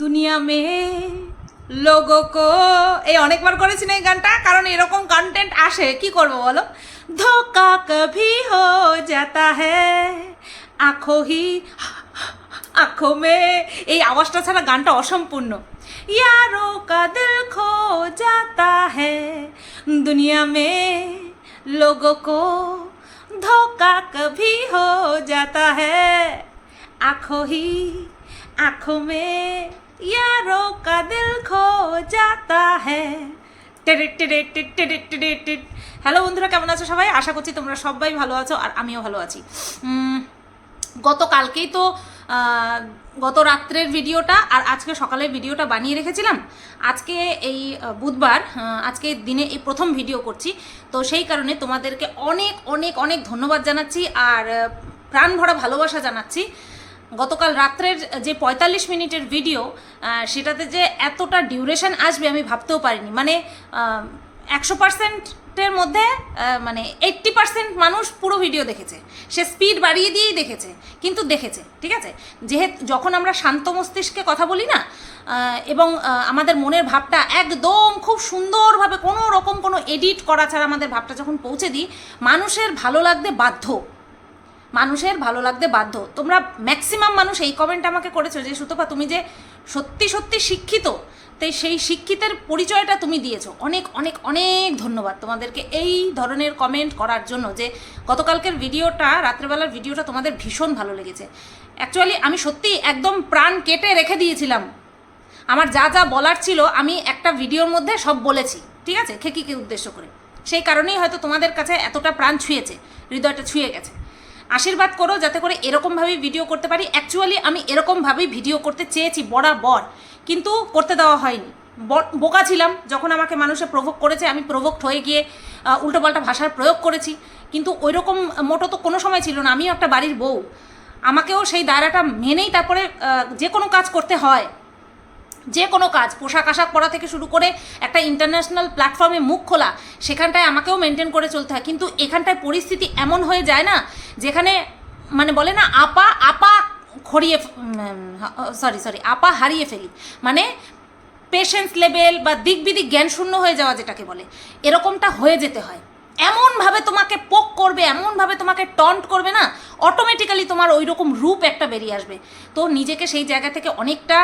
দুনিয়া মে লোগোকো এই অনেকবার করেছি না এই গানটা, কারণ এরকম কন্টেন্ট আসে। কি করব বলো? ধোকা কভি হো যাতা হ্যাঁ আখো হি, আখো মে। এই আওয়াজটা ছাড়া গানটা অসম্পূর্ণ। ইয়ারো কা দিল খো যাতা হ্যাঁ দুনিয়া মে লোগোকো ধোকা কভি হো যাতা হে আখো হি, আঁখো মে। यारों का दिल खो जाता है হ্যালো বন্ধুরা কেমন আছো সবাই আশা করছি তোমরা সবাই ভালো আছো আর আমিও ভালো আছি উম, গতকালকেই তো আহ, গত রাত্রের ভিডিওটা আর আজকে সকালের ভিডিওটা বানিয়ে রেখেছিলাম আজকে এই আহ, বুধবার আহ, আজকে দিনে এই প্রথম ভিডিও করছি তো সেই কারণে তোমাদেরকে অনেক অনেক অনেক ধন্যবাদ জানাচ্ছি আর আহ, প্রাণ ভরা ভালোবাসা জানাচ্ছি গতকাল রাত্রের যে পঁয়তাল্লিশ মিনিটের ভিডিও সেটাতে যে এতটা ডিউরেশন আসবে আমি ভাবতেও পারিনি। মানে একশো পার্সেন্টের মধ্যে মানে এইট্টি পার্সেন্ট মানুষ পুরো ভিডিও দেখেছে। সে স্পিড বাড়িয়ে দিয়েই দেখেছে, কিন্তু দেখেছে, ঠিক আছে? যেহেতু যখন আমরা শান্ত মস্তিষ্কে কথা বলি না এবং আমাদের মনের ভাবটা একদম খুব সুন্দরভাবে কোনো রকম কোনো এডিট করা ছাড়া আমাদের ভাবটা যখন পৌঁছে দিই, মানুষের ভালো লাগতে বাধ্য। মানুষের ভালো লাগতে বাধ্য। তোমরা ম্যাক্সিমাম মানুষ এই কমেন্ট আমাকে করেছ যে, সুতপা, তুমি যে সত্যি সত্যি শিক্ষিত তাই সেই শিক্ষিতের পরিচয়টা তুমি দিয়েছ। অনেক অনেক অনেক ধন্যবাদ তোমাদেরকে এই ধরনের কমেন্ট করার জন্য যে, গতকালকের ভিডিওটা, রাত্রেবেলার ভিডিওটা তোমাদের ভীষণ ভালো লেগেছে। অ্যাকচুয়ালি আমি সত্যি একদম প্রাণ কেটে রেখে দিয়েছিলাম। আমার যা যা বলার ছিল, আমি একটা ভিডিওর মধ্যে সব বলেছি। ঠিক আছে? খেকিকে উদ্দেশ্য করে? সেই কারণেই হয়তো তোমাদের কাছে এতটা প্রাণ ছুঁয়েছে, হৃদয়টা ছুঁয়ে গেছে। আশীর্বাদ করো যাতে করে এরকমভাবেই ভিডিও করতে পারি। অ্যাকচুয়ালি আমি এরকমভাবেই ভিডিও করতে চেয়েছি বরাবর, কিন্তু করতে দেওয়া হয়নি। বোকা ছিলাম যখন আমাকে মানুষে প্রভোগ করেছে, আমি প্রভোক্ট হয়ে গিয়ে উল্টোপাল্টা ভাষার প্রয়োগ করেছি। কিন্তু ওই রকম মোটো তো কোনো সময় ছিল না, আমিও একটা বাড়ির বউ। আমাকেও সেই দায়রাটা মেনেই তারপরে যে কোনো কাজ করতে হয়। যে কোনো কাজ, পোশাক আশাক পরা থেকে শুরু করে একটা ইন্টারন্যাশনাল প্ল্যাটফর্মে মুখ খোলা, সেখানটায় আমাকেও মেনটেন করে চলতে হয়। কিন্তু এখানটায় পরিস্থিতি এমন হয়ে যায় না, যেখানে মানে বলে না, আপা আপা খড়িয়ে সরি সরি আপা হারিয়ে ফেলি। মানে পেশেন্স লেভেল বা দিক বিদিক জ্ঞান শূন্য হয়ে যাওয়া যেটাকে বলে, এরকমটা হয়ে যেতে হয়। এমনভাবে তোমাকে পোক করবে, এমনভাবে তোমাকে টন্ট করবে না অটোমেটিক্যালি তোমার ওই রকম রূপ একটা বেরিয়ে আসবে। তো নিজেকে সেই জায়গা থেকে অনেকটা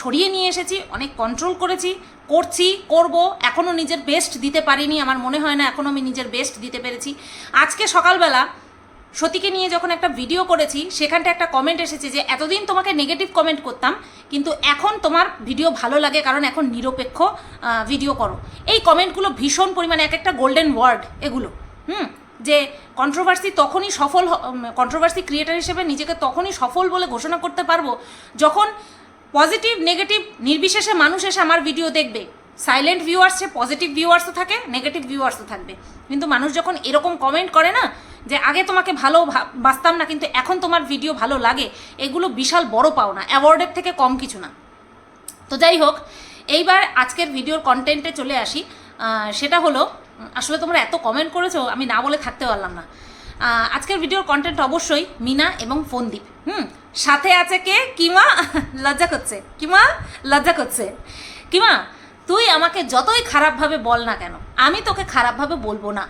সরিয়ে নিয়ে এসেছি, অনেক কন্ট্রোল করেছি, করছি, করব এখনও নিজের বেস্ট দিতে পারিনি, আমার মনে হয় না এখনও আমি নিজের বেস্ট দিতে পেরেছি। আজকে সকালবেলা সতীকে নিয়ে যখন একটা ভিডিও করেছি সেখানটা একটা কমেন্ট এসেছে যে, এতদিন তোমাকে নেগেটিভ কমেন্ট করতাম, কিন্তু এখন তোমার ভিডিও ভালো লাগে, কারণ এখন নিরপেক্ষ ভিডিও করো। এই কমেন্টগুলো ভীষণ পরিমাণে এক একটা গোল্ডেন ওয়ার্ড এগুলো, হুম? যে কন্ট্রোভার্সি তখনই সফল কন্ট্রোভার্সি ক্রিয়েটার হিসেবে নিজেকে তখনই সফল বলে ঘোষণা করতে পারব, যখন পজিটিভ, নেগেটিভ, নির্বিশেষে মানুষ এসে আমার ভিডিও দেখবে। সাইলেন্ট ভিউয়ার্সে পজিটিভ ভিউয়ার্সও থাকে নেগেটিভ ভিউয়ার্সও থাকবে। কিন্তু মানুষ যখন এরকম কমেন্ট করে না, যে আগে তোমাকে ভালো বাসতাম না, কিন্তু এখন তোমার ভিডিও ভালো লাগে, এগুলো বিশাল বড় পাওনা অ্যাওয়ার্ডের থেকে কম কিছু না। তো যাই হোক, এইবার আজকের ভিডিওর কন্টেন্টে চলে আসি। সেটা হলো, আসলে তোমরা এত কমেন্ট করেছ, আমি না বলে থাকতে পারলাম না। আজকের ভিডিওর কন্টেন্ট অবশ্যই মিনা এবং ফোনদীপ। হুম, সাথে আছে কে? কিমা? লজ্জা করছে। কিমা? লজ্জা করছে। কিমা, তুই আমাকে যতই খারাপভাবে বল না কেন, আমি তোকে খারাপভাবে বলব না।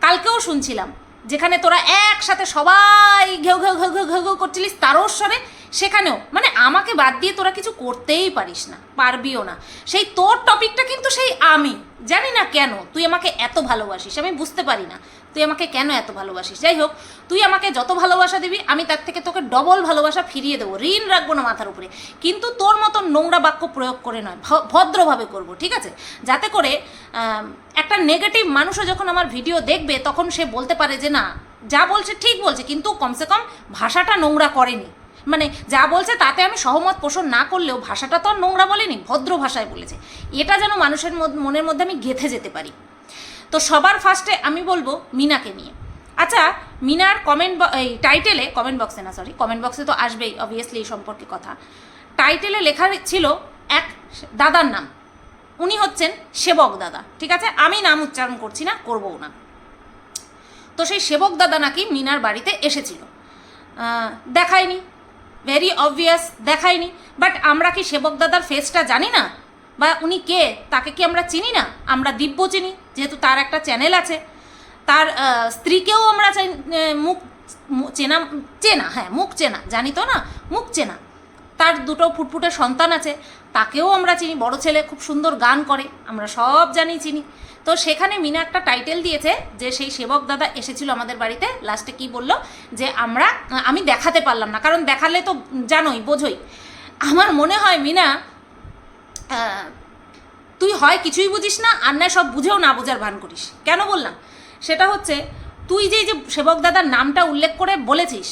কালকেও শুনছিলাম, যেখানে তোরা একসাথে সবাই ঘেউ ঘেউ ঘেউ ঘেউ ঘেউ ঘেউ করছিলিস তারস্বরে সেখানেও। মানে আমাকে বাদ দিয়ে তোরা কিছু করতেই পারিস না, পারবিও না। সেই তোর টপিকটা কিন্তু সেই আমি। জানি না কেন, তুই আমাকে এত ভালোবাসিস, আমি বুঝতে পারি না। তুই আমাকে কেন এত ভালোবাসিস? যাই হোক, তুই আমাকে যত ভালোবাসা দিবি, আমি তার থেকে তোকে ডবল ভালোবাসা ফিরিয়ে দেবো। ঋণ রাখব না মাথার উপরে। কিন্তু তোর মতো নোংরা বাক্য প্রয়োগ করে নয় ভদ্রভাবে করব, ঠিক আছে? যাতে করে একটা নেগেটিভ মানুষও যখন আমার ভিডিও দেখবে, তখন সে বলতে পারে যে, না, যা বলছে ঠিক বলছে, কিন্তু কমসে কম ভাষাটা নোংরা করেনি। মানে যা বলছে তাতে আমি সহমত পোষণ না করলেও ভাষাটা তো আর নোংরা বলেনি, ভদ্র ভাষায় বলেছে। এটা যেন মানুষের মনের মধ্যে আমি গেঁথে যেতে পারি। তো সবার ফার্স্টে আমি বলব মিনাকে নিয়ে। আচ্ছা মিনার কমেন্ট এই টাইটেলে কমেন্ট বক্সে না সরি কমেন্ট বক্সে তো আসবেই অবভিয়াসলি এই সম্পর্কে কথা। টাইটেলে লেখা ছিল এক দাদার নাম। উনি হচ্ছেন সেবক দাদা, ঠিক আছে? আমি নাম উচ্চারণ করছি না, করবও না। তো সেই সেবক দাদা নাকি মিনার বাড়িতে এসেছিল। দেখায়নি। ভেরি অবভিয়াস দেখায়নি। বাট আমরা কি সেবক দাদার ফেসটা জানি না? বা উনি কে? তাকে কি আমরা চিনি না? আমরা দিব্য চিনি, যেহেতু তার একটা চ্যানেল আছে। তার স্ত্রীকেও আমরা মুখ চেনা চেনা হ্যাঁ মুখ চেনা, জানি তো না? মুখ চেনা। তার দুটো ফুটফুটে সন্তান আছে, তাকেও আমরা চিনি। বড় ছেলে খুব সুন্দর গান করে, আমরা সব জানি চিনি। তো সেখানে মিনা একটা টাইটেল দিয়েছে যে সেই সেবক দাদা এসেছিল আমাদের বাড়িতে। লাস্টে কি বলল? যে আমরা, আমি দেখাতে পারলাম না, কারণ দেখালে তো জানোই, বোঝোই। আমার মনে হয় মিনা তুই হয় কিছুই বুঝিস না, আর নয় সব বুঝেও না বোঝার ভান করিস। কেন বললাম? সেটা হচ্ছে, তুই যে যে সেবক দাদার নামটা উল্লেখ করে বলেছিস,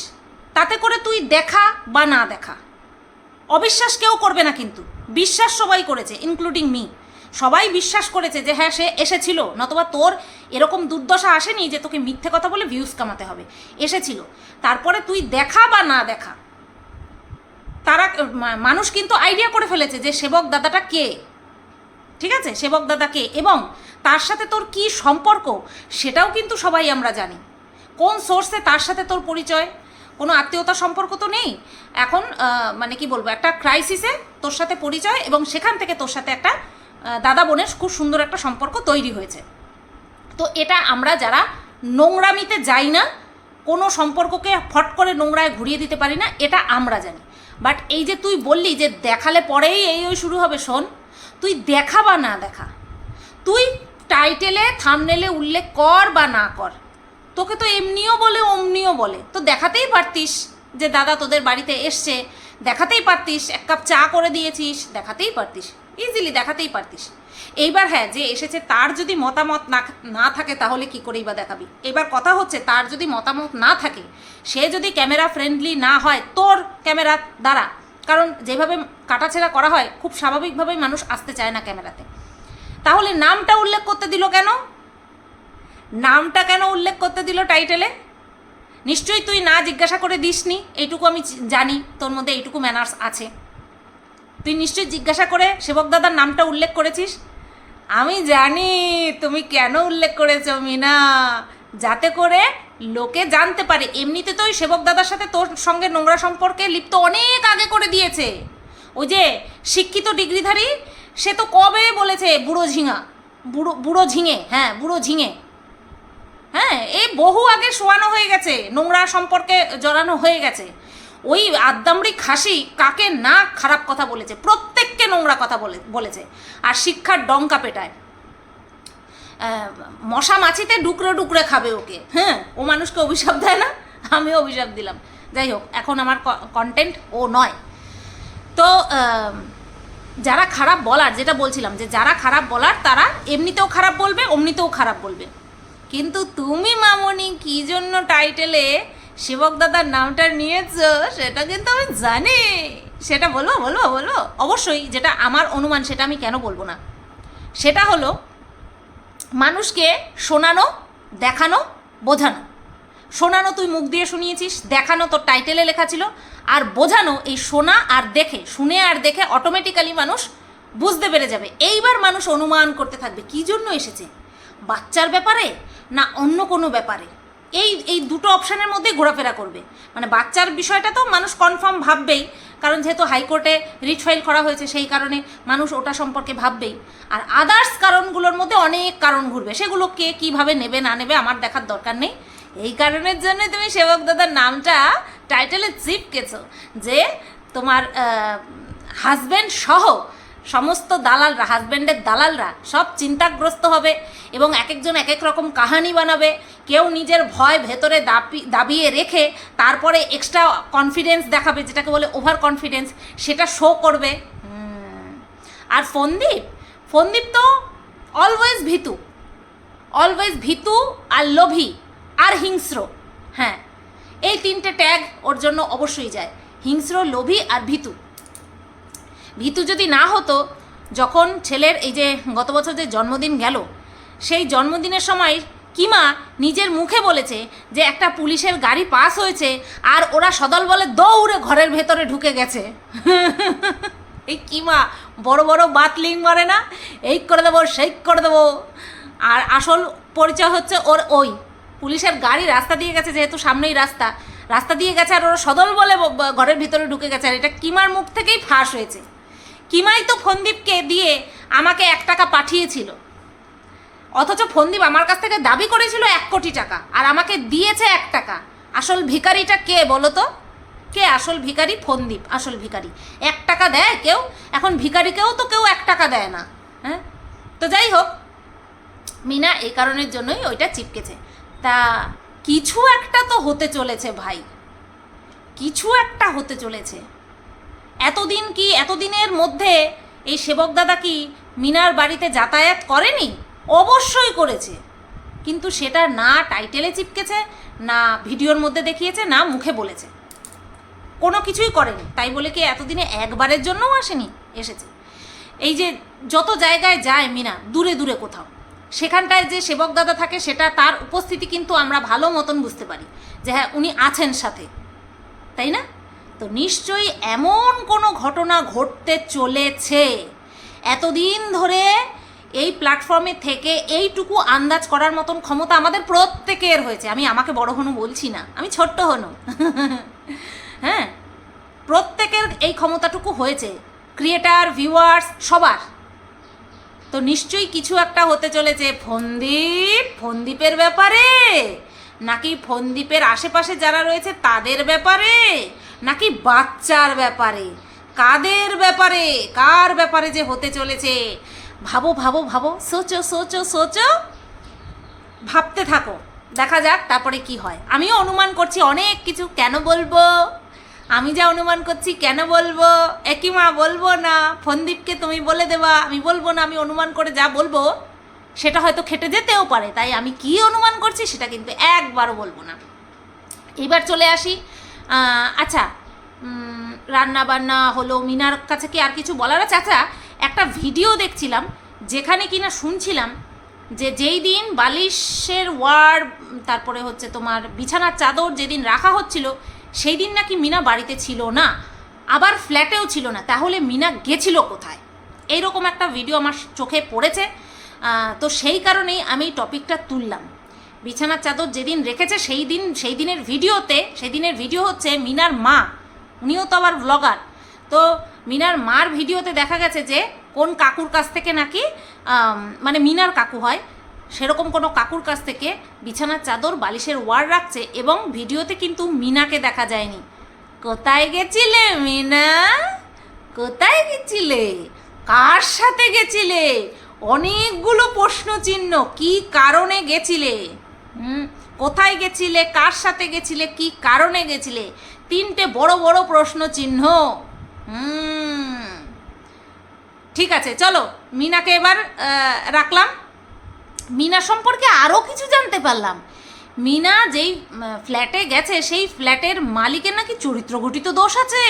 তাতে করে তুই দেখা বা না দেখা। অবিশ্বাস কেউ করবে না কিন্তু। বিশ্বাস সবাই করেছে ইনক্লুডিং মি সবাই বিশ্বাস করেছে যে হ্যাঁ সে এসেছিল, নতবা তোর এরকম দুর্দশা আসেনি যে তোকে মিথ্যে কথা বলে ভিউজ কামাতে হবে। এসেছিল। তারপরে তুই দেখা বা না দেখা তারা মানুষ কিন্তু আইডিয়া করে ফেলেছে যে সেবক দাদাটা কে? ঠিক আছে? সেবক দাদা কে? এবং তার সাথে তোর কি সম্পর্ক? সেটাও কিন্তু সবাই আমরা জানি। কোন সোর্সে তার সাথে তোর পরিচয়? কোনো আত্মীয়তা সম্পর্ক তো নেই। এখন মানে কি বলব, একটা ক্রাইসিসে তোর সাথে পরিচয় এবং সেখান থেকে তোর সাথে একটা দাদা বোনের খুব সুন্দর একটা সম্পর্ক তৈরি হয়েছে। তো এটা আমরা যারা নোংরামিতে যাই না, কোনো সম্পর্ককে ফট করে নোংরায় ঘুরিয়ে দিতে পারি না, এটা আমরা জানি। বাট এই যে তুই বললি যে দেখালে পরেই এই ওই শুরু হবে, শোন, তুই দেখা বা না দেখা, তুই টাইটেলে থামনেলে উল্লেখ কর বা না কর, তোকে তো এমনিও বলে, অমনিও বলে, তো দেখাতেই পারতিস যে দাদা তোদের বাড়িতে এসছে, দেখাতেই পারতিস, এক কাপ চা করে দিয়েছিস, দেখাতেই পারতিস ইজিলি দেখাতেই পারতিস। এইবার হ্যাঁ যে এসেছে তার যদি মতামত না না থাকে তাহলে কি করেই বা দেখাবি? এবার কথা হচ্ছে তার যদি মতামত না থাকে, সে যদি ক্যামেরা ফ্রেন্ডলি না হয়, তোর ক্যামেরা দ্বারা। কারণ যেভাবে কাটাছেড়া করা হয়, খুব স্বাভাবিকভাবেই মানুষ আসতে চায় না ক্যামেরাতে। তাহলে নামটা উল্লেখ করতে দিল কেন? নামটা কেন উল্লেখ করতে দিল টাইটেলে? নিশ্চয়ই তুই না জিজ্ঞাসা করে দিসনি, এইটুকু আমি জানি, তোর মধ্যে এইটুকু ম্যানার্স আছে। তুই নিশ্চয়ই জিজ্ঞাসা করে সেবক দাদার নামটা উল্লেখ করেছিস? আমি জানি তুমি কেন উল্লেখ করেছ, মিনা। যাতে করে লোকে জানতে পারে। এমনিতে তো ওই সেবক দাদার সাথে তোর সঙ্গে নোংরা সম্পর্কে লিপ্ত অনেক আগে করে দিয়েছে। ওই যে শিক্ষিত ডিগ্রিধারী, সে তো কবে বলেছে, বুড়ো ঝিঙা। বুড়ো বুড়ো ঝিঙে হ্যাঁ বুড়ো ঝিঙে। হ্যাঁ এই বহু আগে শোয়ানো হয়ে গেছে, নোংরা সম্পর্কে জড়ানো হয়ে গেছে। ওই আদ্দামড়ি খাসি কাকে না খারাপ কথা বলেছে, প্রত্যেককে নোংরা কথা বলে, বলেছে। আর শিক্ষার ডঙ্কা পেটায়। মশা মাছিতে ডুকরে ডুকরে খাবে ওকে। হ্যাঁ ও মানুষকে অভিশাপ দেয় না, আমিও অভিশাপ দিলাম। যাই হোক, এখন আমার কন্টেন্ট ও নয়। তো যারা খারাপ বলার, যেটা বলছিলাম যে যারা খারাপ বলার, তারা এমনিতেও খারাপ বলবে, অমনিতেও খারাপ বলবে। কিন্তু তুমি মামনি, কি জন্য টাইটেলে সেবক দাদার নামটা নিয়েছো, সেটা কিন্তু আমি জানি। সেটা বলব বলব বলব অবশ্যই যেটা আমার অনুমান, সেটা আমি কেন বলব না। সেটা হলো, মানুষকে শোনানো, দেখানো, বোঝানো। শোনানো তুই মুখ দিয়ে শুনিয়েছিস, দেখানো তোর টাইটেলে লেখা ছিল, আর বোঝানো এই শোনা আর দেখে, শুনে আর দেখে অটোমেটিক্যালি মানুষ বুঝতে পেরে যাবে। এইবার মানুষ অনুমান করতে থাকবে, কী জন্য এসেছে? বাচ্চার ব্যাপারে না অন্য কোনো ব্যাপারে? এই এই দুটো অপশানের মধ্যে ঘোরাফেরা করবে। মানে বাচ্চার বিষয়টা তো মানুষ কনফার্ম ভাববেই, কারণ যেহেতু হাইকোর্টে রিট ফাইল করা হয়েছে, সেই কারণে মানুষ ওটা সম্পর্কে ভাববেই। আর আদার্স কারণগুলোর মধ্যে অনেক কারণ ঘুরবে, সেগুলো কে কীভাবে নেবে, না নেবে আমার দেখার দরকার নেই। এই কারণের জন্য তুমি সেবক দাদার নামটা টাইটেলে চিপকেছো যে তোমার হাজব্যান্ড সহ সমস্ত দালালরা হাজব্যান্ডের দালালরা সব চিন্তাগ্রস্ত হবে এবং এক একজন এক এক রকম কাহানি বানাবে। কেউ নিজের ভয় ভেতরে দাবি দাবিয়ে রেখে তারপরে এক্সট্রা কনফিডেন্স দেখাবে, যেটাকে বলে ওভার কনফিডেন্স সেটা শো করবে। আর ফন্দীপ ফন্দীপ তো অলওয়েজ ভীতু। অলওয়েজ ভীতু আর লোভী আর হিংস্র। হ্যাঁ এই তিনটে ট্যাগ ওর জন্য অবশ্যই যায়। হিংস্র, লোভী আর ভীতু। ভীতু যদি না হতো, যখন ছেলের এই যে গত বছর যে জন্মদিন গেল, সেই জন্মদিনের সময় কিমা নিজের মুখে বলেছে যে একটা পুলিশের গাড়ি পাস হয়েছে আর ওরা সদল বলে দৌড়ে ঘরের ভেতরে ঢুকে গেছে। এই কিমা বড় বড় বাতলিং মারে না? এই করে দেবো, সেই করে দেবো। আর আসল পরিচয় হচ্ছে ওর ওই। পুলিশের গাড়ি রাস্তা দিয়ে গেছে, যেহেতু সামনেই রাস্তা। রাস্তা দিয়ে গেছে আর ওরা সদল বলে ঘরের ভিতরে ঢুকে গেছে। আর এটা কিমার মুখ থেকেই ফাঁস হয়েছে। কিমাই তো ফন্দীপকে দিয়ে আমাকে এক টাকা পাঠিয়েছিল। অথচ ফন্দীপ আমার কাছ থেকে দাবি করেছিল এক কোটি টাকা, আর আমাকে দিয়েছে এক টাকা। আসল ভিখারিটা কে বলো তো? কে আসল ভিকারি ফন্দীপ আসল ভিখারি। এক টাকা দেয় কেউ, এখন ভিখারিকেও তো কেউ এক টাকা দেয় না হ্যাঁ? তো যাই হোক, মিনা এই কারণের জন্যই ওইটা চিপকেছে। তা কিছু একটা তো হতে চলেছে ভাই, কিছু একটা হতে চলেছে। এতদিন কি, এতদিনের মধ্যে এই সেবক দাদা কি মিনার বাড়িতে যাতায়াত করেনি? অবশ্যই করেছে। কিন্তু সেটা না টাইটেলে চিপকেছে, না ভিডিওর মধ্যে দেখিয়েছে, না মুখে বলেছে। কোনো কিছুই করেনি। তাই বলে কি এতদিনে একবারের জন্যও আসেনি? এসেছে। এই যে যত জায়গায় যায় মিনা, দূরে দূরে কোথাও, সেখানটায় যে সেবক দাদা থাকে, সেটা তার উপস্থিতি কিন্তু আমরা ভালো মতন বুঝতে পারি যে হ্যাঁ উনি আছেন সাথে। তাই না? তো নিশ্চয়ই এমন কোনো ঘটনা ঘটতে চলেছে। এতদিন ধরে এই প্ল্যাটফর্মে থেকে এইটুকু আন্দাজ করার মতন ক্ষমতা আমাদের প্রত্যেকের হয়েছে। আমি আমাকে বড় হনু বলছি না, আমি ছোট্ট হনু। হ্যাঁ প্রত্যেকের এই ক্ষমতাটুকু হয়েছে ক্রিয়েটার ভিউয়ার্স সবার। তো নিশ্চয়ই কিছু একটা হতে চলেছে। ফন্দীপ, ফন্দীপের ব্যাপারে? নাকি ফন্দীপের আশেপাশে যারা রয়েছে তাদের ব্যাপারে? নাকি বাচ্চার ব্যাপারে? কাদের ব্যাপারে? কার ব্যাপারে যে হতে চলেছে? ভাবো ভাবো ভাবো, সোচো সোচো সোচো। ভাবতে থাকো, দেখা যাক তারপরে কি হয়। আমিও অনুমান করছি অনেক কিছু, কেন বলব? আমি যা অনুমান করছি কেন বলব? একই মা, বলব না। ফন্দীপকে তুমি বলে দেবা, আমি বলব না, আমি অনুমান করে যা বলব, সেটা হয়তো খেটে যেতেও পারে। তাই আমি কি অনুমান করছি সেটা কিন্তু একবারও বলব না। এবার চলে আসি আচ্ছা রান্না বান্না হলো, মিনার কাছে কি আর কিছু বলার আছে? আচ্ছা একটা ভিডিও দেখছিলাম, যেখানে কিনা শুনছিলাম যে যেই দিন বালিশের ওয়ার, তারপরে হচ্ছে তোমার বিছানার চাদর যেদিন রাখা হচ্ছিল, সেই দিন নাকি মিনা বাড়িতে ছিল না, আবার ফ্ল্যাটেও ছিল না, তাহলে মিনা গেছিল কোথায়? এইরকম একটা ভিডিও আমার চোখে পড়েছে তো সেই কারণেই আমি টপিকটা তুললাম। বিছানার চাদর যেদিন রেখেছে, সেই দিন, সেই দিনের ভিডিওতে, সেই দিনের ভিডিও হচ্ছে মিনার মা। উনিও তো আবার ব্লগার তো মিনার মার ভিডিওতে দেখা গেছে যে, কোন কাকুর কাছ থেকে নাকি মানে মিনার কাকু হয়, সেরকম কোনো কাকুর কাছ থেকে বিছানার চাদর, বালিশের ওয়ার রাখছে এবং ভিডিওতে কিন্তু মিনাকে দেখা যায়নি। কোথায় গেছিলে মিনা? কোথায় গেছিলে? কার সাথে গেছিলে? অনেকগুলো প্রশ্ন চিহ্ন কি কারণে গেছিলে? কোথায় গেছিলে? কার সাথে গেছিলে? কি কারণে গেছিলে? তিনটে বড় বড় প্রশ্ন চিহ্ন। ঠিক আছে, চলো, মিনাকে এবার রাখলাম। মিনা সম্পর্কে আরও কিছু জানতে পারলাম। মিনা যেই ফ্ল্যাটে গেছে, সেই ফ্ল্যাটের মালিকের নাকি চরিত্র ঘটিত দোষ আছে?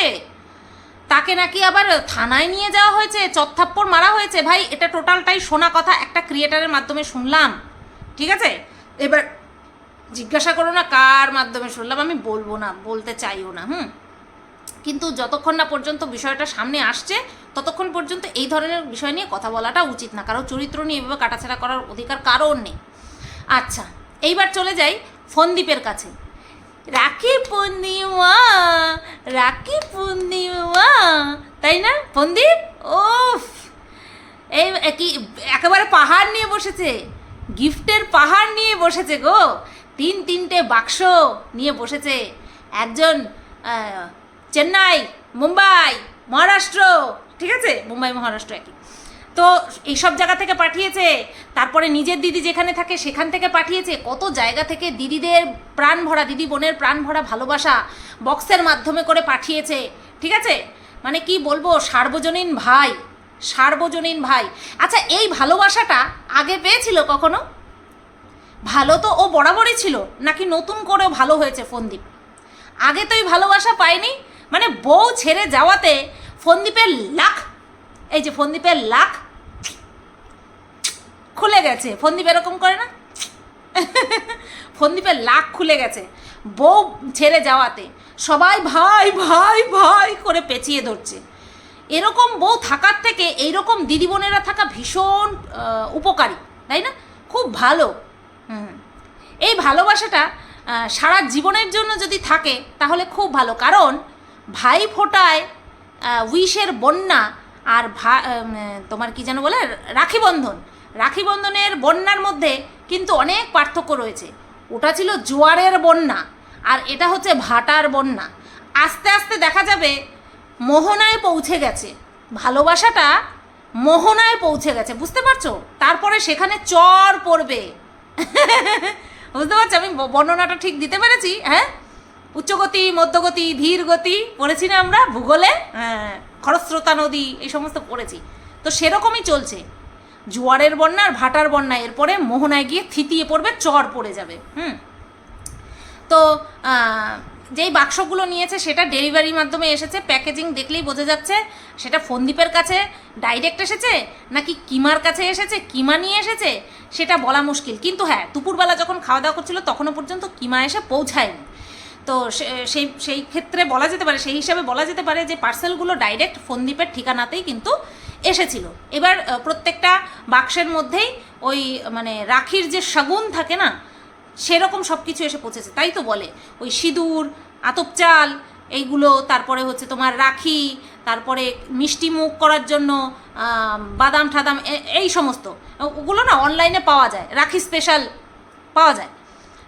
তাকে নাকি আবার থানায় নিয়ে যাওয়া হয়েছে চত্থাপ্পর মারা হয়েছে? ভাই, এটা টোটালটাই শোনা কথা, একটা ক্রিয়েটারের মাধ্যমে শুনলাম। ঠিক আছে? এবার জিজ্ঞাসা করো না কার মাধ্যমে শুনলাম, আমি বলব না, বলতে চাইও না, হুম? কিন্তু যতক্ষণ না পর্যন্ত বিষয়টা সামনে আসছে, ততক্ষণ পর্যন্ত এই ধরনের বিষয় নিয়ে কথা বলাটা উচিত না কারও চরিত্র নিয়ে এভাবে কাটাছেড়া করার অধিকার কারণ নেই। আচ্ছা এইবার চলে যাই ফন্দীপের কাছে। রাখি পূর্ণিমা রাখি পূর্ণিমা, তাই না? ফন্দীপ ওফ এই কি, একেবারে পাহাড় নিয়ে বসেছে। গিফটের পাহাড় নিয়ে বসেছে গো। তিন তিনটে বাক্স নিয়ে বসেছে। একজন চেন্নাই, মুম্বাই, মহারাষ্ট্র, ঠিক আছে? মুম্বাই, মহারাষ্ট্র একই। তো এইসব জায়গা থেকে পাঠিয়েছে। তারপরে নিজের দিদি যেখানে থাকে সেখান থেকে পাঠিয়েছে। কত জায়গা থেকে দিদিদের প্রাণ ভরা, দিদি বোনের প্রাণ ভরা ভালোবাসা বক্সের মাধ্যমে করে পাঠিয়েছে। ঠিক আছে? মানে কি বলব, সার্বজনীন ভাই। সার্বজনীন ভাই। আচ্ছা এই ভালোবাসাটা আগে পেয়েছিল কখনো? ভালো তো ও বরাবরই ছিল, নাকি নতুন করেও ভালো হয়েছে ফন্দীপ? আগে তো এই ভালোবাসা পায়নি মানে বউ ছেড়ে যাওয়াতে ফন্দীপের লাখ, এই যে ফন্দীপের লাখ খুলে গেছে। ফন্দীপ এরকম করে না? ফন্দীপের লাখ খুলে গেছে। বউ ছেড়ে যাওয়াতে সবাই ভাই ভাই ভাই করে পেঁচিয়ে ধরছে। এরকম বউ থাকার থেকে এইরকম দিদি বোনেরা থাকা ভীষণ উপকারী, তাই না? খুব ভালো। এই ভালোবাসাটা সারা জীবনের জন্য যদি থাকে, তাহলে খুব ভালো। কারণ ভাই ফোটায় উইশের বন্যা আর ভা তোমার কি যেন বলে, রাখি বন্ধন। রাখি বন্ধনের বন্যার মধ্যে কিন্তু অনেক পার্থক্য রয়েছে। ওটা ছিল জোয়ারের বন্যা, আর এটা হচ্ছে ভাটার বন্যা। আস্তে আস্তে দেখা যাবে মোহনায় পৌঁছে গেছে। ভালোবাসাটা মোহনায় পৌঁছে গেছে, বুঝতে পারছ? তারপরে সেখানে চর পড়বে। বুঝতে পারছ? আমি বর্ণনাটা ঠিক দিতে পেরেছি হ্যাঁ? উচ্চগতি, মধ্যগতি ধীর গতি পড়েছি না আমরা, ভূগোলে হ্যাঁ খরস্রোতা নদী, এই সমস্ত পড়েছি। তো সেরকমই চলছে। জোয়ারের বন্যা আর ভাটার বন্যা, এরপরে মোহনায় গিয়ে থিতিয়ে পড়বে, চর পড়ে যাবে, হুম? তো যেই বাক্সগুলো নিয়েছে সেটা ডেলিভারির মাধ্যমে এসেছে প্যাকেজিং দেখলেই বোঝা যাচ্ছে সেটা ফন্দীপের কাছে ডাইরেক্ট এসেছে নাকি কিমার কাছে এসেছে, কিমা নিয়ে এসেছে, সেটা বলা মুশকিল। কিন্তু হ্যাঁ দুপুরবেলা যখন খাওয়া দাওয়া করছিল তখনও পর্যন্ত কিমা এসে পৌঁছায়নি। তো সেই সেই ক্ষেত্রে বলা যেতে পারে, সেই হিসাবে বলা যেতে পারে যে পার্সেলগুলো ডাইরেক্ট ফন্দীপের ঠিকানাতেই কিন্তু এসেছিল। এবার প্রত্যেকটা বাক্সের মধ্যেই ওই মানে রাখির যে শাগুন থাকে না সেরকম সব কিছু এসে পৌঁছেছে, তাই তো বলে। ওই সিঁদুর, আতপ চাল, এইগুলো, তারপরে হচ্ছে তোমার রাখি, তারপরে মিষ্টি মুখ করার জন্য বাদাম ঠাদাম এই সমস্ত। ওগুলো না অনলাইনে পাওয়া যায়, রাখি স্পেশাল পাওয়া যায়।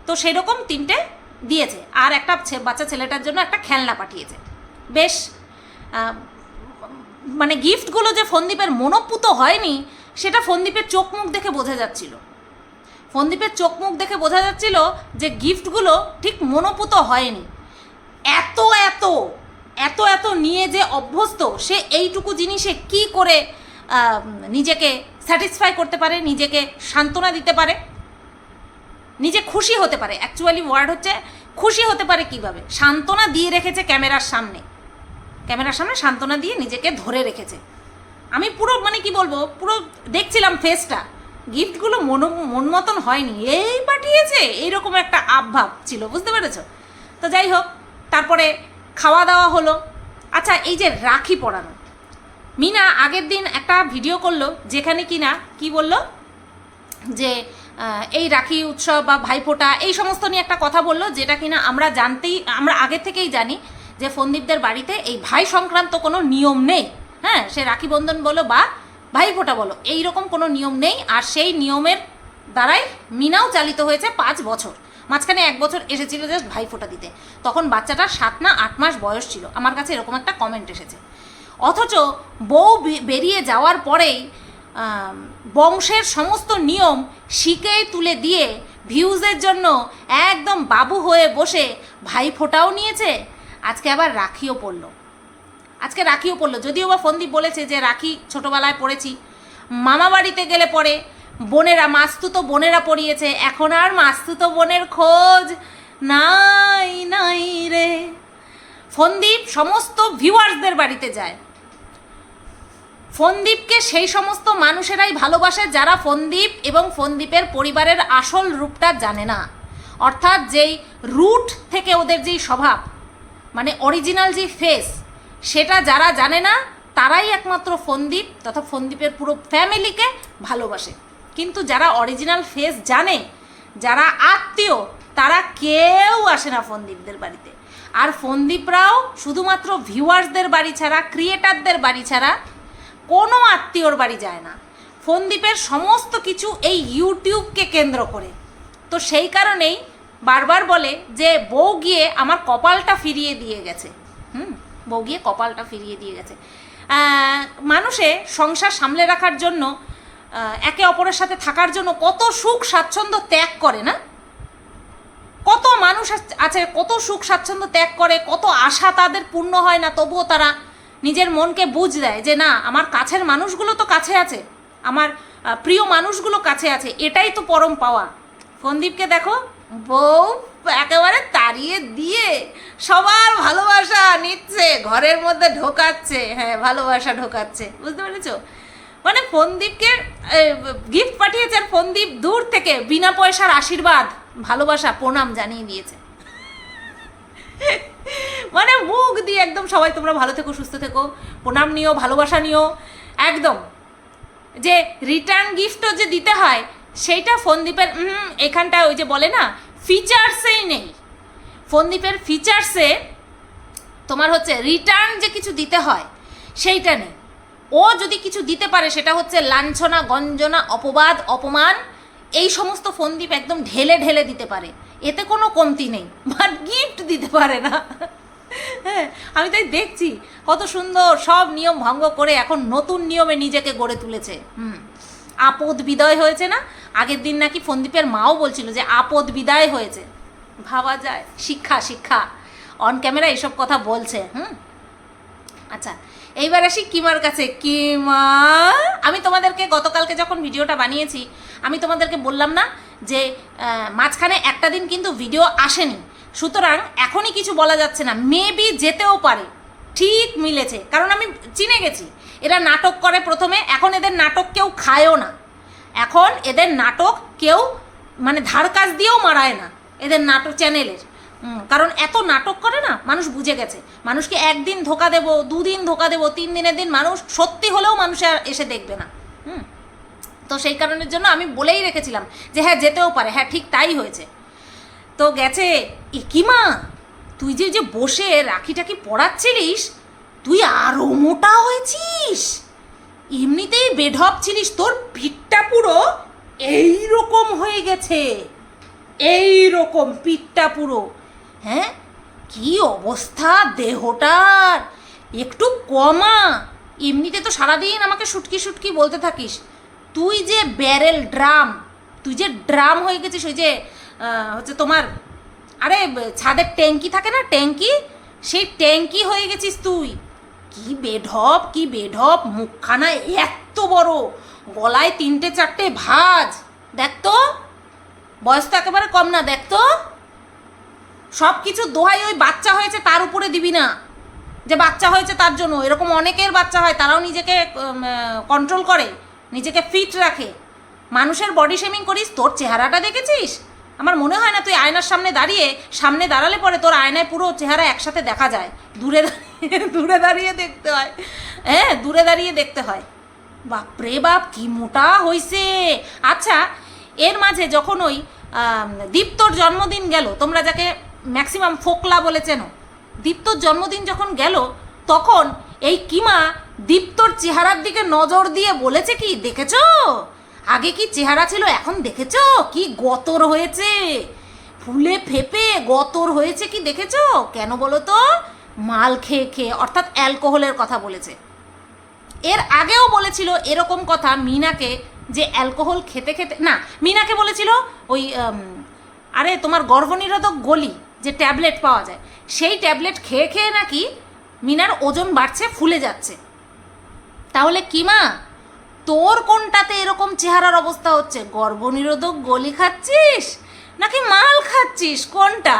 তো সেরকম তিনটে দিয়েছে। আর একটা বাচ্চা ছেলেটার জন্য একটা খেলনা পাঠিয়েছে। বেশ মানে গিফটগুলো যে ফন্দীপের মনোপুত হয়নি, সেটা ফন্দীপের চোখ মুখ দেখে বোঝা যাচ্ছিল। ফন্দীপের চোখ মুখ দেখে বোঝা যাচ্ছিল যে গিফটগুলো ঠিক মনোপুত হয়নি। এত এত এত এত নিয়ে যে অভ্যস্ত, সে এইটুকু জিনিসে কি করে নিজেকে স্যাটিসফাই করতে পারে, নিজেকে সান্ত্বনা দিতে পারে? নিজে খুশি হতে পারে। অ্যাকচুয়ালি ওয়ার্ড হচ্ছে খুশি হতে পারে কীভাবে? সান্ত্বনা দিয়ে রেখেছে ক্যামেরার সামনে। ক্যামেরার সামনে সান্ত্বনা দিয়ে নিজেকে ধরে রেখেছে। আমি পুরো মানে কি বলব, পুরো দেখছিলাম ফেসটা গিফটগুলো মন মন মতন হয়নি। এই পাঠিয়েছে, এইরকম একটা আবভাব ছিল, বুঝতে পেরেছ? তো যাই হোক, তারপরে খাওয়া দাওয়া হলো। আচ্ছা এই যে রাখি পরানো। মিনা আগের দিন একটা ভিডিও করল, যেখানে কিনা কি বলল? যে এই রাখি উৎসব বা ভাইফোঁটা, এই সমস্ত নিয়ে একটা কথা বলল, যেটা কিনা আমরা জানতেই, আমরা আগে থেকেই জানি যে ফন্দীপদের বাড়িতে এই ভাই সংক্রান্ত কোনো নিয়ম নেই। হ্যাঁ সে রাখি বন্ধন বলো বা ভাইফোঁটা বলো। এই রকম কোনো নিয়ম নেই, আর সেই নিয়মের দ্বারাই মিনাও চালিত হয়েছে পাঁচ বছর। মাঝখানে এক বছর এসেছিল জাস্ট ভাইফোঁটা দিতে। তখন বাচ্চাটার সাত না আট মাস বয়স ছিল। আমার কাছে এরকম একটা কমেন্ট এসেছে। অথচ বউ বেরিয়ে যাওয়ার পরেই বংশের সমস্ত নিয়ম শিখেই তুলে দিয়ে ভিউজের জন্য একদম বাবু হয়ে বসে ভাই ফোটাও নিয়েছে, আজকে আবার রাখিও পড়ল। আজকে রাখিও পড়ল। যদিও বা ফন্দীপ বলেছে যে, রাখি, ছোটোবেলায় পড়েছি। মামা বাড়িতে গেলে পরে বোনেরা, মাস্তুতো বোনেরা পড়িয়েছে। এখন আর মাস্তুতো বোনের খোঁজ নাই নাই রে। ফন্দীপ সমস্ত ভিউয়ার্সদের বাড়িতে যায়। ফন্দীপকে সেই সমস্ত মানুষেরাই ভালোবাসে যারা ফন্দীপ এবং ফন্দীপের পরিবারের আসল রূপটা জানে না। অর্থাৎ যেই রুট থেকে ওদের যেই স্বভাব মানে অরিজিনাল যে ফেস সেটা যারা জানে না, তারাই একমাত্র ফন্দীপ, তথা ফন্দীপের পুরো ফ্যামিলিকে ভালোবাসে। কিন্তু যারা অরিজিনাল ফেস জানে, যারা আত্মীয়, তারা কেউ আসে না ফন্দীপদের বাড়িতে। আর ফন্দীপরাও শুধুমাত্র ভিউয়ার্সদের বাড়ি ছাড়া ক্রিয়েটারদের বাড়ি ছাড়া কোনো আত্মীয়র বাড়ি যায় না। ফন্দীপের সমস্ত কিছু এই ইউটিউবকে কেন্দ্র করে। তো সেই কারণেই বারবার বলে যে, বউ গিয়ে আমার কপালটা ফিরিয়ে দিয়ে গেছে। হুম? বউ গিয়ে কপালটা ফিরিয়ে দিয়ে গেছে। মানুষে সংসার সামলে রাখার জন্য একে অপরের সাথে থাকার জন্য কত সুখ স্বাচ্ছন্দ্য ত্যাগ করে না? কত মানুষ আছ- কত সুখ স্বাচ্ছন্দ্য ত্যাগ করে, কত আশা তাদের পূর্ণ হয় না, তবুও তারা নিজের মনকে বুঝ দেয় যে না, আমার কাছের মানুষগুলো তো কাছে আছে, আমার প্রিয় মানুষগুলো কাছে আছে, এটাই তো পরম পাওয়া। ফন্দীপকে দেখো, বউ একেবারে তাড়িয়ে দিয়ে সবার ভালোবাসা নিচ্ছে, ঘরের মধ্যে ঢোকাচ্ছে হ্যাঁ ভালোবাসা ঢোকাচ্ছে। বুঝতে পেরেছ? মানে ফন্দীপকে গিফট পাঠিয়েছে আর ফন্দীপ দূর থেকে বিনা পয়সার আশীর্বাদ, ভালোবাসা, প্রণাম জানিয়ে দিয়েছে। মানে মুখ দিয়ে একদম সবাই তোমরা ভালো থেকো, সুস্থ থেকো, প্রণাম নিও, ভালোবাসা নিও। একদম। যে রিটার্ন গিফটও যে দিতে হয়, সেইটা ফন্দীপের এখানটা ওই যে বলে না ফিচার্সেই নেই। ফোনদ্বীপের ফিচার্সে তোমার হচ্ছে রিটার্ন যে কিছু দিতে হয়, সেইটা নেই। ও যদি কিছু দিতে পারে, সেটা হচ্ছে লাঞ্ছনা, গঞ্জনা, অপবাদ, অপমান, এই সমস্ত ফোনদ্বীপ একদম ঢেলে ঢেলে দিতে পারে। এতে কোনো কমতি নেই। বাট গিফট দিতে পারে না। হ্যাঁ আমি তাই দেখছি। কত সুন্দর সব নিয়ম ভঙ্গ করে এখন নতুন নিয়মে নিজেকে গড়ে তুলেছে। হুম। আপদ বিদায় হয়েছে না? আগের দিন নাকি ফন্দীপের মাও বলছিল যে আপদ বিদায় হয়েছে। ভাবা যায়। শিক্ষা শিক্ষা। অন ক্যামেরা এসব কথা বলছে, হুম? আচ্ছা এইবার আসি কিমার কাছে। কিমা, আমি তোমাদেরকে গতকালকে যখন ভিডিওটা বানিয়েছি, আমি তোমাদেরকে বললাম না যে মাঝখানে একটা দিন কিন্তু ভিডিও আসেনি। সুতরাং এখনই কিছু বলা যাচ্ছে না। মেবি যেতেও পারে। ঠিক মিলেছে। কারণ আমি চিনে গেছি। এরা নাটক করে প্রথমে, এখন এদের নাটক কেউ খায়ও না। এখন এদের নাটক কেউ মানে ধার কাজ দিয়েও মারায় না, এদের নাটক চ্যানেলের। কারণ এত নাটক করে না, মানুষ বুঝে গেছে। মানুষকে একদিন ধোকা দেবো, দুদিন ধোকা দেবো, তিন দিনের দিন মানুষ সত্যি হলেও মানুষ আর এসে দেখবে না। হুম? তো সেই কারণের জন্য আমি বলেই রেখেছিলাম যে হ্যাঁ যেতেও পারে। হ্যাঁ ঠিক তাই হয়েছে। তো গেছে, এ তুই যে যে বসে রাখিটাকি পড়াচ্ছিলিস? তুই আরও মোটা হয়েছিস। এমনিতেই বেঢপ ছিলিস, তোর পিঠটা পুরো এই রকম হয়ে গেছে। এই রকম পিঠটা পুরো। হ্যাঁ? কি অবস্থা দেহটার? একটু কমা। এমনিতে তো সারাদিন আমাকে শুটকি সুটকি বলতে থাকিস। তুই যে ব্যারেল ড্রাম, তুই যে ড্রাম হয়ে গেছিস, ওই যে হচ্ছে তোমার আরে, ছাদের ট্যাঙ্কি থাকে না? ট্যাঙ্কি? সেই ট্যাঙ্কি হয়ে গেছিস তুই। কি বেঢপ কি বেঢপ, মুখখানা এত বড়। গলায় তিনটে চারটে ভাজ। দেখ তো। বয়স তো একেবারে কম না, দেখ তো। সব কিছু দোহাই ওই বাচ্চা হয়েছে, তার উপরে দিবি না। যে বাচ্চা হয়েছে তার জন্য। এরকম অনেকের বাচ্চা হয়, তারাও নিজেকে কন্ট্রোল করে, নিজেকে ফিট রাখে। মানুষের বডি শেমিং করিস, তোর চেহারাটা দেখেছিস? আমার মনে হয় না তুই আয়নার সামনে দাঁড়িয়ে, সামনে দাঁড়ালে পরে তোর আয়নায় পুরো চেহারা একসাথে দেখা যায়। দূরে দূরে দাঁড়িয়ে দেখতে হয়। হ্যাঁ দূরে দাঁড়িয়ে দেখতে হয়। বাপরে বাপ, কি মোটা হইছে। আচ্ছা এর মাঝে যখন ওই দীপ্তর জন্মদিন গেল, তোমরা যাকে ম্যাক্সিমাম ফোকলা বলে চেনো, দীপ্তর জন্মদিন যখন গেল, তখন এই কিমা দীপ্তর চেহারার দিকে নজর দিয়ে বলেছে কি, দেখেছ? আগে কি চেহারা ছিল, এখন দেখেছ? কি গতর হয়েছে? ফুলে ফেপে গতর হয়েছে কি দেখেছ? কেন বলো তো? মাল খেয়ে খেয়ে, অর্থাৎ অ্যালকোহলের কথা বলেছে। এর আগেও বলেছিল এরকম কথা মিনাকে যে অ্যালকোহল খেতে খেতে, না, মিনাকে বলেছিল ওই আরে তোমার গর্ভনিরোধক গলি যে ট্যাবলেট পাওয়া যায়, সেই ট্যাবলেট খেয়ে খেয়ে নাকি মিনার ওজন বাড়ছে, ফুলে যাচ্ছে। তাহলে কি মা? তোর কোনটাতে এরকম চেহারার অবস্থা হচ্ছে? গর্ভনিরোধক গলি খাচ্ছিস? নাকি মাল খাচ্ছিস? কোনটা?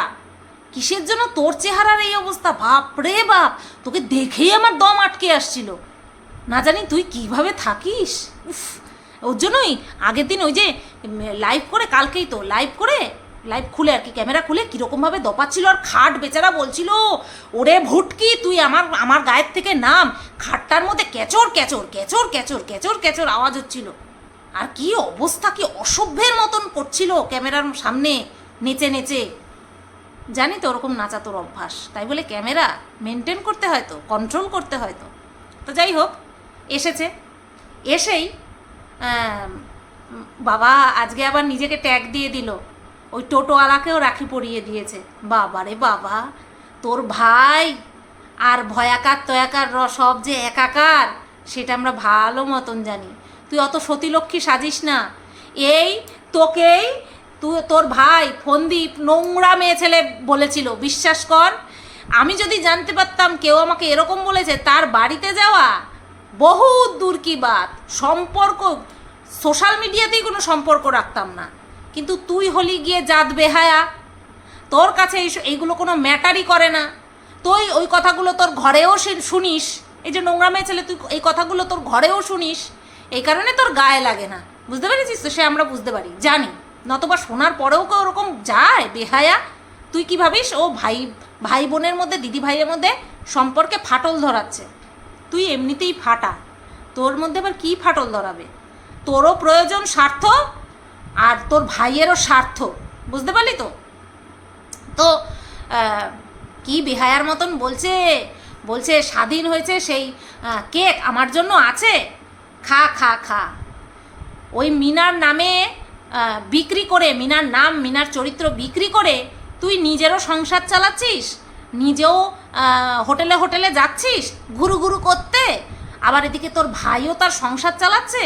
কিসের জন্য তোর চেহারার এই অবস্থা? বাপ রে বাপ! তোকে দেখেই আমার দম আটকে আসছিল। না জানি তুই কীভাবে থাকিস? উফ! ওর জন্যই আগের দিন ওই যে লাইভ করে, কালকেই তো লাইভ করে লাইভ খুলে আর কি ক্যামেরা খুলে কীরকমভাবে দপাচ্ছিল আর খাট বেচারা বলছিল, ওরে ভুটকি, তুই আমার আমার গায়ের থেকে নাম। খাটটার মধ্যে কেচর কেচর কেচর কেচর কেচর কেচর আওয়াজ হচ্ছিল। আর কি অবস্থা, কি অসভ্যের মতন করছিল ক্যামেরার সামনে, নেচে নেচে। জানি তো ওরকম নাচা তোর অভ্যাস। তাই বলে ক্যামেরা মেনটেন করতে হয় তো কন্ট্রোল করতে হয় তো। তো যাই হোক, এসেছে। এসেই বাবা আজকে আবার নিজেকে ট্যাগ দিয়ে দিল। ওই টোটোওয়ালাকেও রাখি পরিয়ে দিয়েছে। বাবা রে বাবা, তোর ভাই আর ভয়াকার তয়াকার র সব যে একাকার, সেটা আমরা ভালো মতন জানি। তুই অত সতীলক্ষ্মী সাজিস না। এই তোকেই তুই তোর ভাই ফন্দীপ নোংরা মেয়ে ছেলে বলেছিল, বিশ্বাস কর। আমি যদি জানতে পারতাম কেউ আমাকে এরকম বলেছে, তার বাড়িতে যাওয়া বহুত দূর কি বাত। সম্পর্ক, সোশ্যাল মিডিয়াতেই কোনো সম্পর্ক রাখতাম না। কিন্তু তুই হলি গিয়ে জাত বেহায়া। তোর কাছে এই এইগুলো কোনো ম্যাটারই করে না। তুই ওই কথাগুলো তোর ঘরেও শি- শুনিস। এই যে নোংরা মেয়ে ছেলে, তুই এই কথাগুলো তোর ঘরেও শুনিস। এই কারণে তোর গায়ে লাগে না। বুঝতে পেরেছিস তো? সে আমরা বুঝতে পারি। জানি। নতবা শোনার পরেও কেউ ওরকম যায় বেহায়া। তুই কি ভাবিস? ও ভাই ভাই বোনের মধ্যে, দিদি ভাইয়ের মধ্যে সম্পর্কে ফাটল ধরাচ্ছে। তুই এমনিতেই ফাটা। তোর মধ্যে আবার কী ফাটল ধরাবে? তোরও প্রয়োজন স্বার্থ আর তোর ভাইয়েরও স্বার্থ, বুঝতে পারলি তো? তো কি বেহায়ার মতন বলছে বলছে স্বাধীন হয়েছে সেই কেক আমার জন্য আছে? খা খা খা। ওই মিনার নামে বিক্রি করে, মিনার নাম, মিনার চরিত্র বিক্রি করে তুই নিজেরও সংসার চালাচ্ছিস? নিজেও হোটেলে হোটেলে যাচ্ছিস? ঘুরু ঘুরু করতে? আবার এদিকে তোর ভাইও তার সংসার চালাচ্ছে?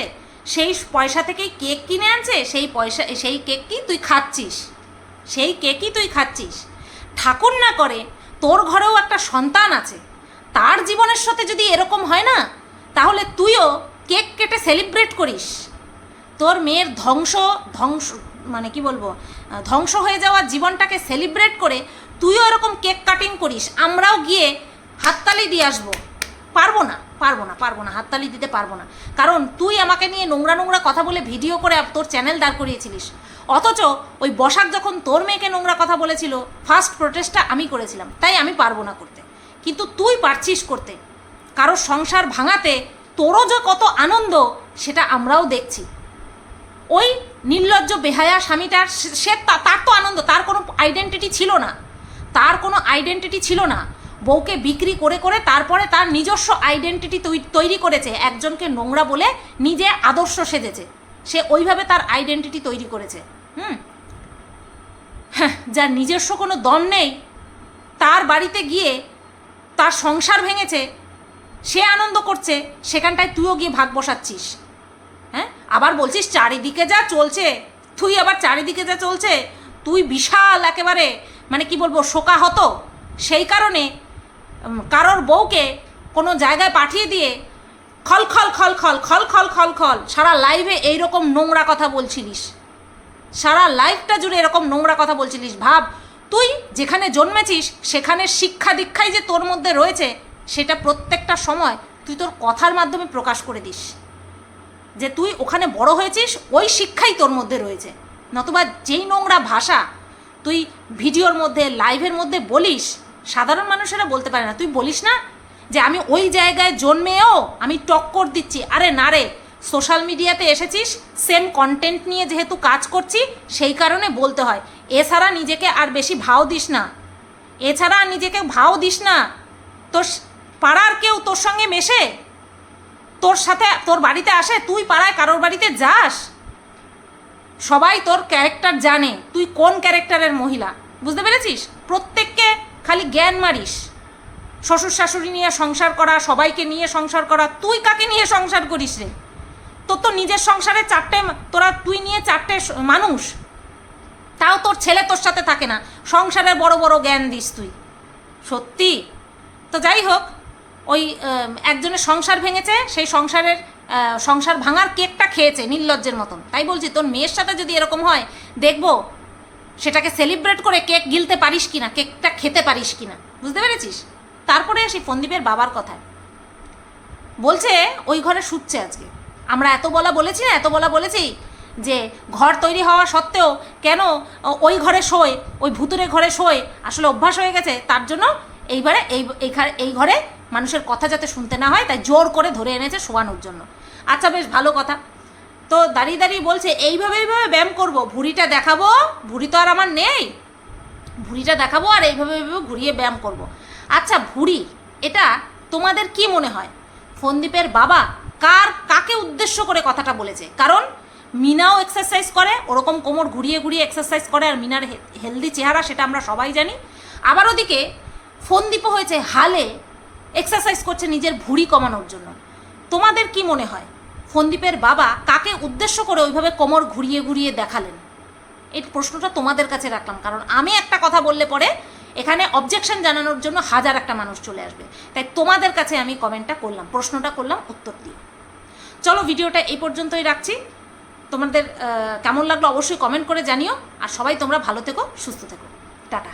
সেই পয়সা থেকেই কেক কিনে আনছে, সেই পয়সা, সেই কেক কি তুই খাচ্ছিস? সেই কেকই তুই খাচ্ছিস। ঠাকুর না করে, তোর ঘরেও একটা সন্তান আছে। তার জীবনের সাথে যদি এরকম হয় না, তাহলে তুইও কেক কেটে সেলিব্রেট করিস। তোর মেয়ের ধ্বংস ধ্বংস মানে কি বলব ধ্বংস হয়ে যাওয়া জীবনটাকে সেলিব্রেট করে তুইও এরকম কেক কাটিং করিস। আমরাও গিয়ে হাততালি দিয়ে আসব। পারব না। পারব না পারব না, হাততালি দিতে পারব না। কারণ তুই আমাকে নিয়ে নোংরা নোংরা কথা বলে ভিডিও করে তোর চ্যানেল দাঁড় করিয়েছিলিস। অথচ ওই বসাক যখন তোর মেয়েকে নোংরা কথা বলেছিল ফার্স্ট প্রোটেস্টটা আমি করেছিলাম, তাই আমি পারব না করতে। কিন্তু তুই পারছিস করতে। কারও সংসার ভাঙাতে তোরও যে কত আনন্দ, সেটা আমরাও দেখছি। ওই নির্লজ্জ, বেহায়া স্বামীটার, সে- তার তো আনন্দ, তার কোনো আইডেন্টিটি ছিল না। তার কোনো আইডেন্টিটি ছিল না। বউকে বিক্রি করে করে তারপরে তার নিজস্ব আইডেন্টিটি তৈরি করেছে, একজনকে নোংরা বলে নিজে আদর্শ সেজেছে। সে ওইভাবে তার আইডেন্টিটি তৈরি করেছে। হুম? হ্যাঁ যার নিজস্ব কোনো দম নেই, তার বাড়িতে গিয়ে তার সংসার ভেঙেছে, সে আনন্দ করছে, সেখানটায় তুইও গিয়ে ভাগ বসাচ্ছিস। হ্যাঁ? আবার বলছিস, চারিদিকে যা চলছে, তুই আবার চারিদিকে যা চলছে, তুই বিশাল একেবারে মানে কি বলব, শোকাহত। সেই কারণে কারোর বউকে কোনো জায়গায় পাঠিয়ে দিয়ে খল খল খল খল খল খল খল খল, সারা লাইভে এইরকম নোংরা কথা বলছিলিস। সারা লাইফটা জুড়ে এরকম নোংরা কথা বলছিলিস। ভাব, তুই যেখানে জন্মেছিস, সেখানে শিক্ষা দীক্ষাই যে তোর মধ্যে রয়েছে, সেটা প্রত্যেকটা সময় তুই তোর কথার মাধ্যমে প্রকাশ করে দিস। যে তুই ওখানে বড় হয়েছিস, ওই শিক্ষাই তোর মধ্যে রয়েছে। নতুবা যেই নোংরা ভাষা তুই ভিডিওর মধ্যে লাইভের মধ্যে বলিস সাধারণ মানুষেরা বলতে পারে না। তুই বলিস না যে আমি ওই জায়গায় জন্মেও আমি টক্কর দিচ্ছি। আরে না রে সোশ্যাল মিডিয়াতে এসেছিস সেম কন্টেন্ট নিয়ে যেহেতু কাজ করছি, সেই কারণে বলতে হয়। এছাড়া নিজেকে আর বেশি ভাও দিস না। এছাড়া আর নিজেকে ভাও দিস না। তোর পাড়ার কেউ তোর সঙ্গে মেশে? তোর সাথে, তোর বাড়িতে আসে, তুই পাড়ায় কারোর বাড়িতে যাস? সবাই তোর ক্যারেক্টার জানে। তুই কোন ক্যারেক্টারের মহিলা? বুঝতে পেরেছিস? প্রত্যেককে খালি জ্ঞান মারিস। শ্বশুর শাশুড়ি নিয়ে সংসার করা, সবাইকে নিয়ে সংসার করা, তুই কাকে নিয়ে সংসার করিস রে? তোর তো নিজের সংসারে চারটে, তোরা তুই নিয়ে চারটে মানুষ। তাও তোর ছেলে তোর সাথে থাকে না। সংসারের বড় বড় জ্ঞান দিস তুই। সত্যি? তো যাই হোক, ওই একজনের সংসার ভেঙেছে, সেই সংসারের সংসার ভাঙার কেকটা খেয়েছে নির্লজ্জের মতন। তাই বলছি, তোর মেয়ের সাথে যদি এরকম হয়, দেখব সেটাকে সেলিব্রেট করে কেক গিলতে পারিস কি না কেকটা খেতে পারিস কি না বুঝতে পেরেছিস? তারপরে আসি ফন্দীপের বাবার কথায়। বলছে, ওই ঘরে শুচ্ছে আজকে। আমরা এত বলা বলেছি না, এত বলা বলেছি যে ঘর তৈরি হওয়া সত্ত্বেও কেন ওই ঘরে শোয়, ওই ভুতুরে ঘরে শোয়, আসলে অভ্যাস হয়ে গেছে, তার জন্য এইবারে এই এই ঘরে মানুষের কথা যাতে শুনতে না হয়, তাই জোর করে ধরে এনেছে শোয়ানোর জন্য। আচ্ছা বেশ, ভালো কথা। তো দাঁড়িয়ে দাঁড়িয়ে বলছে, এইভাবে এইভাবে ব্যায়াম করব। ভুঁড়িটা দেখাবো। ভুঁড়ি তো আর আমার নেই। ভুঁড়িটা দেখাবো আর এইভাবে এইভাবে ঘুরিয়ে ব্যায়াম করব। আচ্ছা ভুঁড়ি, এটা তোমাদের কি মনে হয়? ফন্দীপের বাবা কার, কাকে উদ্দেশ্য করে কথাটা বলেছে? কারণ মিনাও এক্সারসাইজ করে, ওরকম কোমর ঘুরিয়ে ঘুরিয়ে এক্সারসাইজ করে আর মিনার হেলদি চেহারা সেটা আমরা সবাই জানি। আবার ওদিকে ফন্দীপও হয়েছে, হালে এক্সারসাইজ করছে নিজের ভুঁড়ি কমানোর জন্য। তোমাদের কি মনে হয়? ফন্দীপের বাবা কাকে উদ্দেশ্য করে ওইভাবে কোমর ঘুরিয়ে ঘুরিয়ে দেখালেন? এই প্রশ্নটা তোমাদের কাছে রাখলাম, কারণ আমি একটা কথা বললে পরে এখানে অবজেকশন জানানোর জন্য হাজার একটা মানুষ চলে আসবে। তাই তোমাদের কাছে আমি কমেন্টটা করলাম, প্রশ্নটা করলাম, উত্তর দিও চলো ভিডিওটা এই পর্যন্তই রাখছি। তোমাদের কেমন লাগল অবশ্যই কমেন্ট করে জানিও। আর সবাই তোমরা ভালো থেকো, সুস্থ থেকো। টাটা।